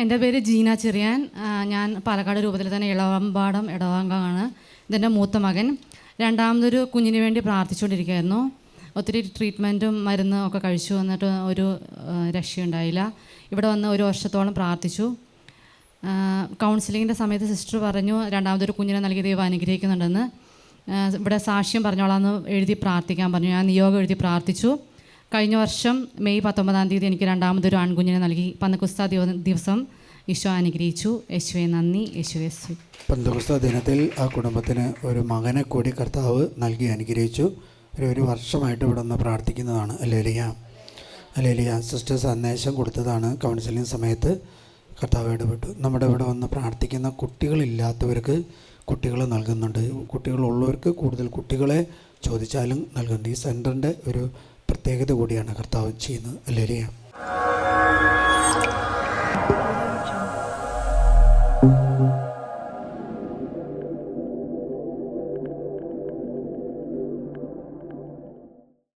എന്റെ പേര് ജീന ചെറിയാൻ. ഞാൻ പാലക്കാട് രൂപത്തിൽ തന്നെ ഇളവമ്പാടം ഇടവാങ്കാണ്. ഇതെന്റെ മൂത്ത മകൻ. രണ്ടാമതൊരു കുഞ്ഞിന് വേണ്ടി പ്രാർത്ഥിച്ചുകൊണ്ടിരിക്കുകയായിരുന്നു. ഒത്തിരി ട്രീറ്റ്മെന്റും മരുന്നും ഒക്കെ കഴിച്ചു വന്നിട്ട് ഒരു രക്ഷയുണ്ടായില്ല. ഇവിടെ വന്ന് ഒരു വർഷത്തോളം പ്രാർത്ഥിച്ചു. കൗൺസിലിങ്ങിന്റെ സമയത്ത് സിസ്റ്റർ പറഞ്ഞു രണ്ടാമതൊരു കുഞ്ഞിനെ നൽകി ദൈവം അനുഗ്രഹിക്കുന്നുണ്ടെന്ന്. ഇവിടെ സാക്ഷ്യം പറഞ്ഞോളാന്ന് എഴുതി പ്രാർത്ഥിക്കാൻ പറഞ്ഞു. ഞാൻ നിയോഗം എഴുതി പ്രാർത്ഥിച്ചു. കഴിഞ്ഞ വർഷം മെയ് പത്തൊമ്പതാം തീയതി എനിക്ക് രണ്ടാമതൊരു ആൺകുഞ്ഞിനെ നൽകി. പന്നക്കുസ്ത ദിവ- ദിവസം ഈശോ അനുഗ്രഹിച്ചു. യേശുവെ നന്ദി. യേശുവെ സ്തുതി പന്തകുസ്ത ദിനത്തിൽ ആ കുടുംബത്തിന് ഒരു മകനെ കൂടി കർത്താവ് നൽകി അനുഗ്രഹിച്ചു. ഒരു ഒരു വർഷമായിട്ട് ഇവിടെ നിന്ന് പ്രാർത്ഥിക്കുന്നതാണ്. അല്ലേലിയ. അല്ലേലിയ. സിസ്റ്റർ സന്ദേശം കൊടുത്തതാണ് കൗൺസിലിംഗ് സമയത്ത്. കർത്താവ് ഇടപെട്ടു. നമ്മുടെ ഇവിടെ വന്ന് പ്രാർത്ഥിക്കുന്ന കുട്ടികളില്ലാത്തവർക്ക് കുട്ടികൾ നൽകുന്നുണ്ട്. കുട്ടികളുള്ളവർക്ക് കൂടുതൽ കുട്ടികളെ ചോദിച്ചാലും നൽകുന്നുണ്ട്. ഈ സെന്ററിന്റെ ഒരു പ്രത്യേകത കൂടിയാണ് കർത്താവ് ചെയ്യുന്നത്. അല്ലേലിയ.